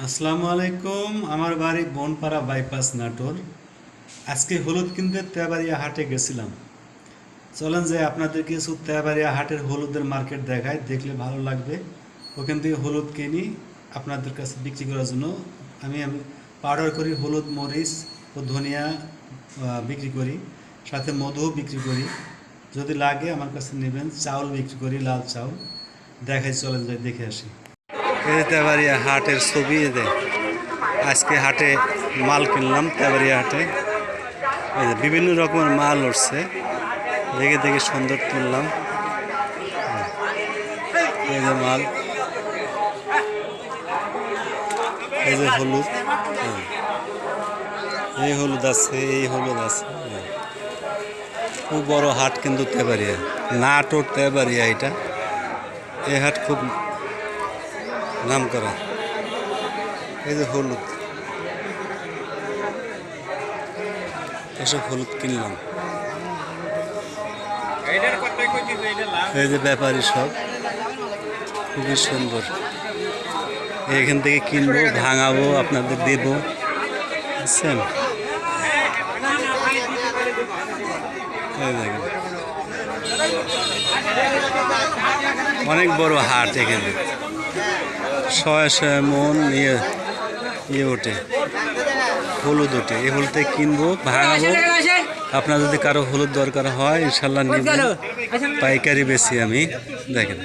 আসসালামু আলাইকুম, আমার বাড়ি বনপাড়া বাইপাস নাটোর। আজকে হলুদ কিনতে তেবাড়িয়া হাটে গেছিলাম। চলেন যে আপনাদের কিছু তেবাড়িয়া হাটের হলুদের মার্কেট দেখায় দেখলে ভালো লাগবে। ওখান থেকে হলুদ কিনি, আপনাদের কাছে বিক্রি করার জন্য। আমি পাউডার করি, হলুদ, মরিচ ও ধনিয়া বিক্রি করি। সাথে মধুও বিক্রি করি। যদি লাগে আমার কাছে নেবেন, চাউল বিক্রি করি, লাল চাউল। দেখাই, চলেন যাই, দেখে আসি। এই তেবাড়িয়া হাটের ছবি এদের আজকে হাটে মাল কিনলাম তেবাড়িয়া হাটে বিভিন্ন রকমের মাল উঠছে। দেখে দেখে সুন্দর তুললাম। এই যে মাল। এই যে হলুদ। হ্যাঁ। এই হলুদ আছে, এই হলুদ আছে। খুব বড় হাট কিন্তু তেবাড়িয়া নাটোর তেবাড়িয়া এটা। এই হাট খুব নাম করা। এই যে হলুদ। এসব হলুদ কিনলাম। এই যে ব্যাপারী সব, খুবই সুন্দর। এখান থেকে কিনবো, ভাঙাবো, আপনাদের দেব। বুঝছেন অনেক বড় হাট এখানে। শয়ে মন ইয়ে ইয়ে ওঠে। হলুদ ওঠে। এই হলুদে কিনবো ভাঙাবো। আপনার যদি কারও হলুদ দরকার হয় ইনশাল্লাহ নিব। পাইকারি বেশি আমি। দেখেন।